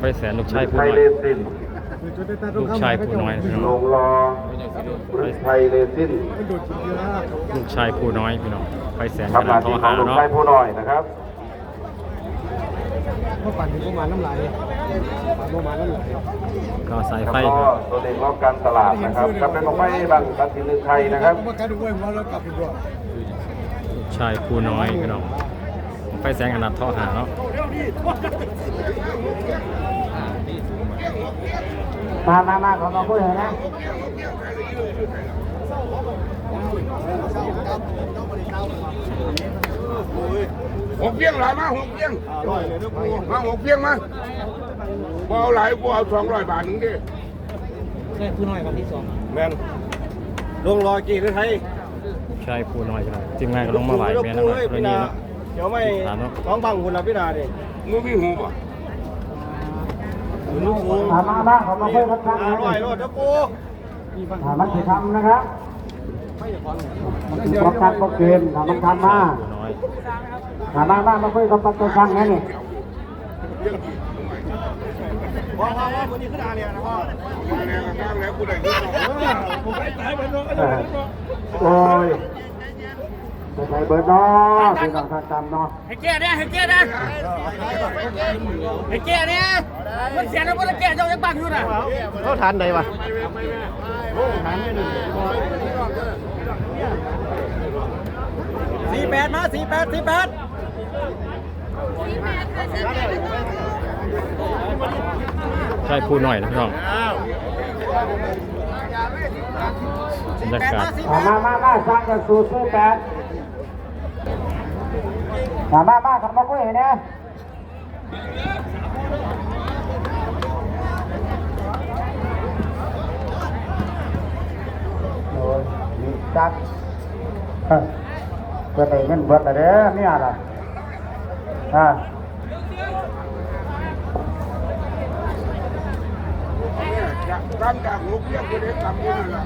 ไปแสนลูกชายผู้ไทยน้อยเลสินลูกชายผู้น้อยพี่น้ลองงรอไทยเลสินลูกชายผู้น้อยพี่น้องไปแสนทำหน้าทอที่ขอหางลูกเนาะชายผู้น้อยนะครับเมื่อปั่นถึงประมาณน้ำลายปั่นประมาณน้ำลายก็สายแล้วไฟก็ครับตัวเองรอบการตลาดนะครับกับเป็นของไฟบังตัดสินหนึ่งไทยนะครับเมื่อการดูไว้หัวเรากลับอีกด้วยลูกชายผู้น้อยพี่น้องไปแสนขนาดทอหางเนาะ มามามาขอมาพูดเลยนะหกเพียงหลายมาหกเพียงมาหกเพียงมาพอเอาหลายกูเอาสองร้อยบาทหนึงดิแมนลงรอกี่คือไทยลูกชายผู้น้อยพี่น้องทีมงานก็ลงมาไหวแม่นะเลเรื่องพี่นี้นาเนาะ เดี๋ยวไม่ท้องพังคุณนะพี่นาดิมึงมีหูป่ะลูกสูงมามามาขอมาพูดครับท่านอร่อยรถนะปูถ้ามันจะทำนะครับมันจะป้องกันป้องเกณฑ์ถ้ามันทำมาผู้น้อยถ้ามามามาคุยกับปัจจุบันนี่ว่าว่าว่าคนนี้ขึ้นอาเนี่ยนะพ่อมาแล้วก็ข้างแล้วกูได้ยินแล้วผมไปตายไปน้องโอ้ย ไม่ใช่เบิร์ดเนาะพี่น้องท่านจำเนาะให้แก่เนี่ยให้แก่เนี่ยให้แก่เนี่ยมันเสียแล้วมันแก่เจ้าจะบังอยู่น่ะเขาทานใดวะสี่แปดมาสี่แปดสี่แปดชายผู้น้อยนะพี่น้องบรรยากาศถ้ามามามาสร้างกันสู่สี่แปด ถ้ามามาขอมาคุยเนี่ยโอ้ยมีจักเฮ้ยเพื่อได้เงินเบิดแต่เด้อเนี่ยล่ะอ่ากำจากหกเพียงกูได้กำอยู่นั่นแหละ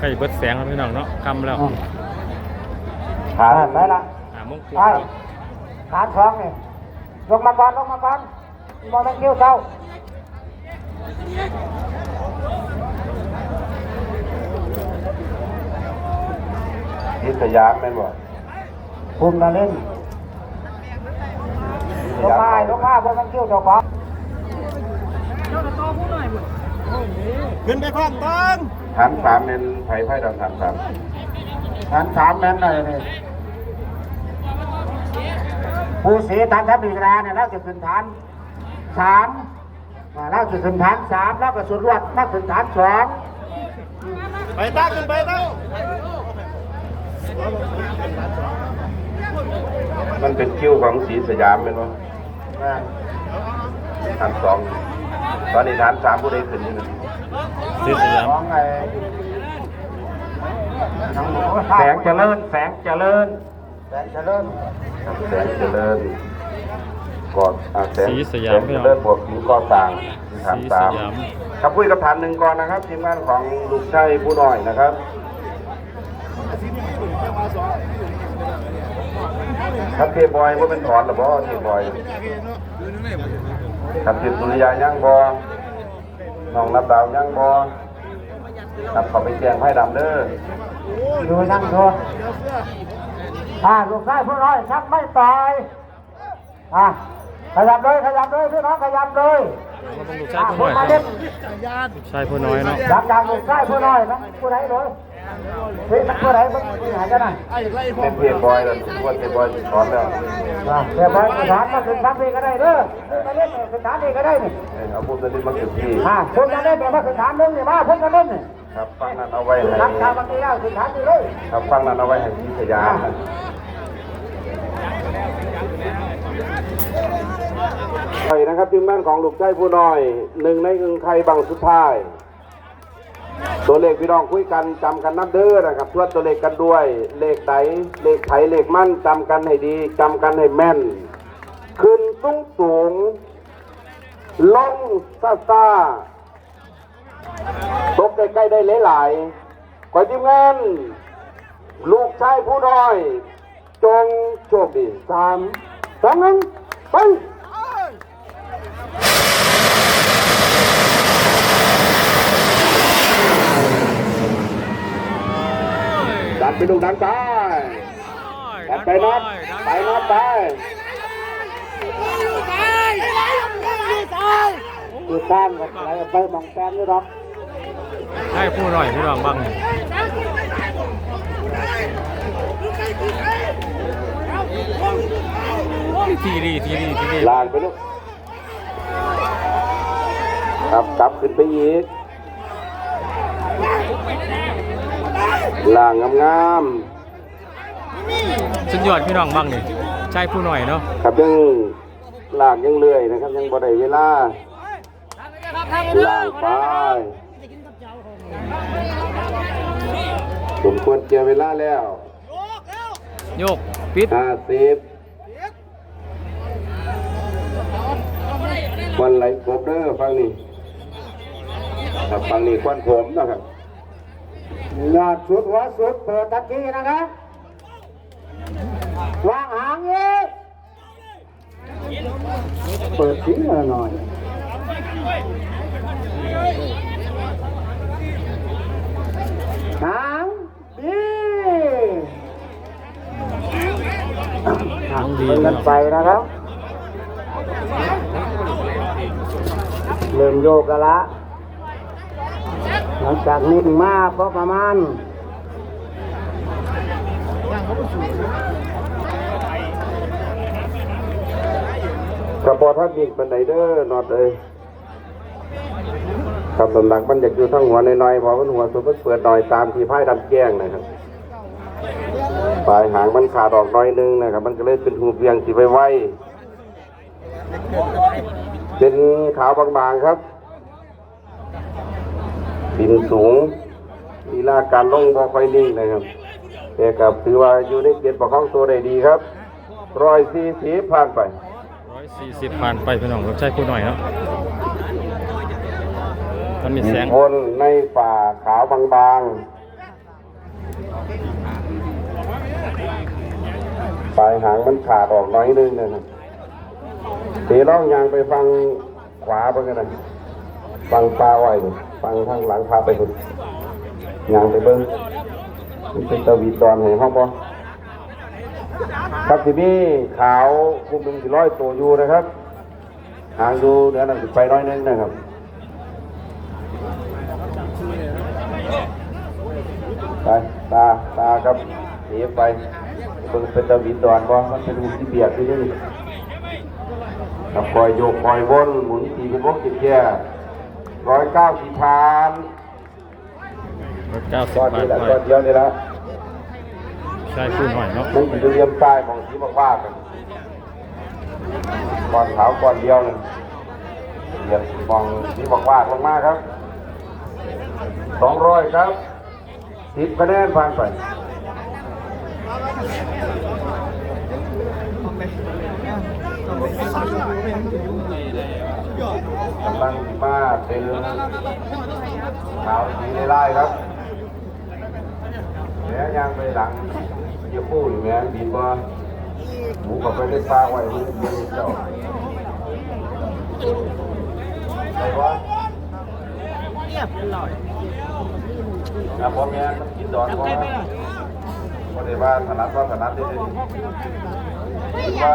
ใกล้เบิดแสงแล้วพี่น้องเนาะคำแล้วอ่าไปละหาโมงครึ่งไปฐานสองนี่ลงมาก่อนลงมาก่อนบอลคิวเท้าทิศยามแม่นบ่คุมกันเล่นลงมาลงมาบอลคิวเจ้าของขึ้นไปพร้อมตังฐานสามเน้นไทยไพ่ดำฐานสามฐานสามแม่นเลยนี่ผู้เสียฐานทัพบีกราเนี่ยเราจะขึ้นฐานสามอ่าเราจะขึ้นฐานสามแล้วก็สุดรวดนักขึ้นฐานสองไปตั้งขึ้นไปตั้งมันเป็นคิวของสีสยามแม่นบ่อ่าฐานสองตอนนี้ฐานสามผู้ใดขึ้นอ ยู่นั่นสีสยามของไอ้น้องหนูแสงเจริญ แสงเจริญ แสงเจริญครับแสงเจริญกอดอ่าแสงสีสยามแสงเจริญบวกผิวก่อสร้างฐานสีสาสมยามครับคุยกับฐานหนึ่งก่อนนะครับทีมงานของลูกชัยผู้น้อยนะครับครับเทบอยว่าเป็นถอนหรือบ่เทบอยครับเทสุริยายังบ่ น้องนับดาวยังบ่ครับเขาไปแจ้งให้ดำเด้ออยู่นั่งโชว์อ่าลูกชายผู้น้อยชักไม่ต่อยอะขยับเลยขยับเลยพี่น้องขยับเลยมาเป็นลูกชายผู้น้อยมาเล่นลูกชายผู้น้อยเนาะยับจากลูกชายผู้น้อยนะผู้ใดเลย เฮ้ยผู้ใดมันหายกันนะเป็นเทบอยแล้วว่าเทบอยถอนแล้วอะเดี๋ยวไปสถานมาถึงทัพนี่ก็ได้เด้อมาเล่นสถานนี่ก็ได้นี่เอ้ยเอาพูดตอนนี้มาเก็บที่อะคนจะเล่นเนี่ยมาสถานนึงเนี่ยมาคนจะเล่นเนี่ยครับฟังนั้นเอาไว้ให้รักชาวบางทีแล้วสถานนี่เลยครับฟังนั้นเอาไว้ให้ที่สยามนะไข่นะครับทีมงานของลูกชายผู้น้อยหนึ่งในหนึ่งไข่บังสุดท้าย ตัวเลขพี่น้องคุยกันจำกันนับเด้อนะครับทวนตัวเลขกันด้วย เลขไหนเลขไถเลขมั่นจำกันให้ดีจำกันให้แม่น ขึ้นสูงสูงลงซาซาตกใกล้ๆได้หลายๆขอทีมงานลูกชายผู้น้อย จงโชคดีสามสองหนึ่งไป ดันไปลูกดันไปดันไปน็อตไปน็อตไปคือต้านกับอะไรไปมองแฟนด้วยหรอกให้ผู้หน่อยพี่น้องบ้างนี่ทีรีทีรีทีรีลานไปลูกครับกลับขึ้นไปอีก ล่างงามสุดยอดพี่น้องบ้างนี่ใช่ผู้หน่อยเนาะๆครับยังล่างยังเลื่อยนะครับ ยังบ่ได้เวลาล่างไปสมควรเกี่ยวเวลาแล้วโยกปิดห้าสิบควันไหลกบเด้อฟังนี่ครับฟังนี่ควันผมนะครับ ยอดสุดหัวสุดเปิดตะกี้นะครับวางหางอีกเปิดทิ้งมาหน่อยหางดีน้องดีเดิพี่นไปนะครับ เริ่มโยกกันละ หลังจากนิ่งมากก็ประมาณกระปอทัดมีกเป็นไหนเด้อนอดเลยครับสำหนักมันอยากอยู่ทั้งหัวน้อยๆพอมันหัวสุดมันเปิดหน่อยตามที่ไพ่ดำแก้งนะครับปลายหางมันขาดออกหน้อยนึงนะครับ มันก็เลยเป็นหูเพียงสีไว้ไว้เป็นขาวบางๆครับ บินสูงลีลาการลงบอค่อยนิ่งนะครับแต่กับถือว่าอยู่ในเกียรติประคองตัวได้ดีครับร้อยสี่สิบผ่านไปร้อยสี่สิบผ่านไปพี่น้องใช่ผู้หน่อยเนาะมันมีแสงคนในป่าขาวบางๆปลายหางมันขาดออกน้อยนึงนะครับเตะล่องยางไปฟังขวาไปกันนะฟังปลาไว้นี่ ฟังทางหลังพาไปคุณยางไปเบิ้งมันเป็นตะวีตอนให้ห้องบอครับที่นี่ขาวคุมหนึ่งสี่ร้อยตัวอยู่นะครับ หางดูเดี๋ยวนั้นสิไปน้อยนึงนะครับไปตาตาครับเสียไปเบิ่งเป็นตะวินดอนบ่มันเป็นหูที่เบียดที่นี่กับคอยโยกคอยวนหมุนทีเป็นวงจิตแย่ ร้อยเก้าสี่พันรถเก้าสิบก้อนผ่านี้นแหละไปก้อนเดียวนี่ละใช่ผู้หน่อยเนาะมันอยู่เรียมใต้ของสีบอกว่ากันก้อนขาวก้อนเดียวนึงเรียมมองสีบอกว่าลงมาครับสองร้อยครับสิบคะแนนผ่านไป กำลังมาเป็นขาวสีไล่ๆครับแหมยางไปหลังเยี่ยปูอยู่แหมดีกว่าหมูกับไปได้ปลาไว้มันเป็นเจ้าใช่ปะเรียบร้อยนะพ่อแม่มันกินดอนพ่อพอได้ว่าถนัดว่าถนัดได้เลยดีกว่า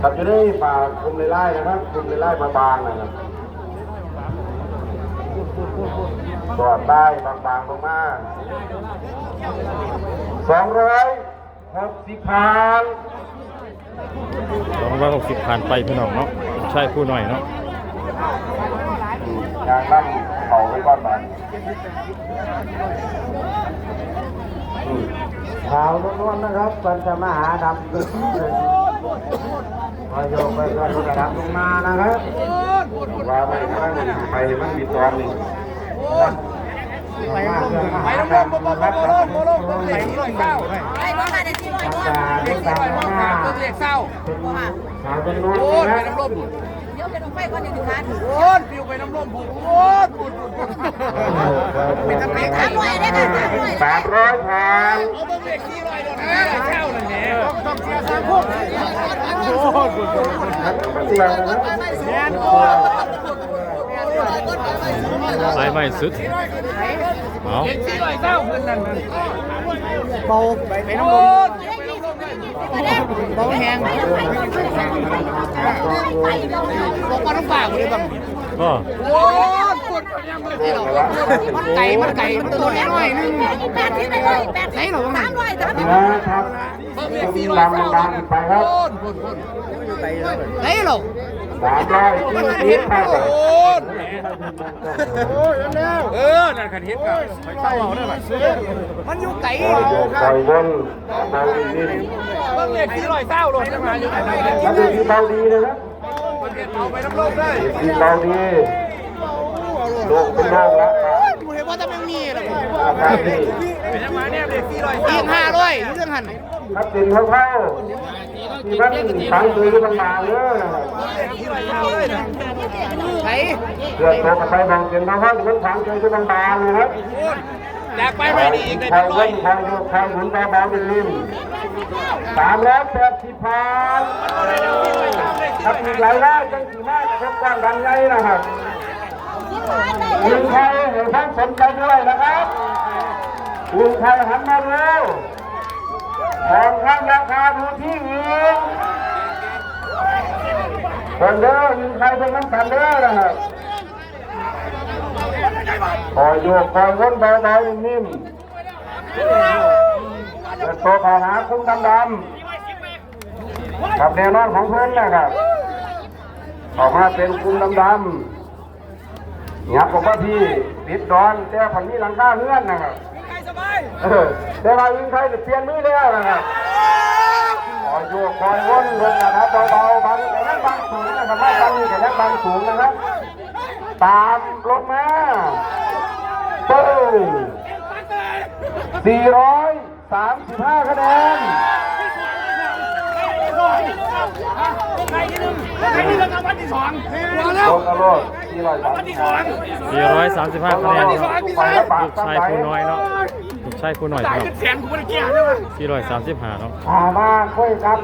ครับจะได้ฝากคุมไล่ๆนะครับคุมไล่ๆบางๆนะครับตอดใต้บางๆลงมาสองร้อยหกสิบพันสองร้อยหกสิบผ่านไปพี่น้องเนาะใช่ผู้หน่อยเนาะยางนั่งเขาไปก่อนไป ขาวล้วนๆนะครับปัญจมหาดำขึ้นเลยพอโยกไปก็ระดับลงมานะครับว่าไปนั่งไปมันมีตอนนี่ ไปน้ำลมไปน้ำลมโบโบโบโบโลโบโลเบิ้งเหล็กสี่ร้อยเก้าไอ้บ้านเด็กที่ร้อยบ้านเหล็กสี่ร้อยบ้างเบิ้งเหล็กเศร้าสาวเป็นรุ่นโอ้ยไปนะน้ำลมเดี๋ยวจะต้องไปก่อนหนึ่งถึงพันโอ้ยฟิวไปน้ำลมผูกโอ้ยปุดปุดปุดสามร้อยได้ค่ะสามร้อยสามร้อยทางเอาเบิ้งเหล็กสี่ร้อยเดี๋ยวนะเช่านั่นแหละต้องเสียสามพวกเสียงนะไปไปสุดเอาเหล็ก สี่ร้อยเศร้าเพิ่นนั่นเบาไปน้ำลมไปน้ำลมเลยเบาแห้งไปไปไปบอกว่าน้ำปลากูเลยบ้างก็โอ้ยปวดยังไม่ได้หรอกมันไก่มันไก่มันตัวน้อยนึงแปดที่ไปเลยแปดที่สามร้อยสามร้อยนะครับเบิ้งเหล็กสี่ร้อยเศร้าดังไปครับโอนพ่นพ่นไหนหรอ สามร้อยยี่สิบครับโอนเออนั่นขันเฮ็ดกับไปเข้าเอาได้ไหมมันอยู่ไก่ปล่อยโยกปล่อยวนเบาดีดีเบิ้งเหล็กสี่ร้อยเศร้าเลยจะมาอยู่ไหนแล้วดูที่เบาดีนะครับมันเฮ็ดเอาไปน้ำโลมได้ที่เบาดีโลกเป็นโลกล้วกูเห็นว่าจะไม่มีเลยอการดีเป็นยังไงเนี่ยเหล็กสี่ร้อยยิงห้าร้อย หันครับเป็นเท่าเท่าที่มันสังตือต่างๆเยอะนะครับสี่ร้อยเศร้าเลยนะไหนเกิดตกไปบางเป็นเท่าเท่าที่มันสังตือต่างๆนะครับอยากไปไม่ดีอีกเลยใครร้อเว้ยนใครโยกใครหมุนเบาๆริมสามร้อยแปดสิบพันครับอีกหลายรายจังสีมากครับกว้างดังใหญ่นะครับยิงไทยเห็นท่านสนใจด้วยนะครับยิงไทยหันมาเร็ว ของข้างราคาดูที่ยิงคนเด้อยิงไทยเป็นน้ำกันเด้อนะครับคอยโยกคอยวนเบาๆนิ่มๆเปิดตัวขาหาคุ้มดำดำกับแนวนอนของเพื่อนนะครับ ออกมาเป็นคุ้มดำดำยับกับว่าพี่ติดดอนแต่ผันนี้หลังคาเงื่อนนะครับ เออแต่ว่ายิงไทยเปลี่ยนมือแล้วนะครับคอยโยกคอยวนลงนะครับเบาๆบางแต่นั้นบางสูงนะครับไม่บางนี่แต่นั้นบางสูงนะครับ ตามลงมาปึ้ง435คะแนนใครที่หนึ่งใครที่หนึ่งกับวันที่สองมาแล้วโดนกระโดด435 435คะแนนครับไปแล้วปากลูกชายผู้น้อยเนาะ ลูกชายผู้น้อยตายครักันแสนกูไม่ได้เกี่ยวใช่ไหมบ435เนาะอ่ามาคุยครับ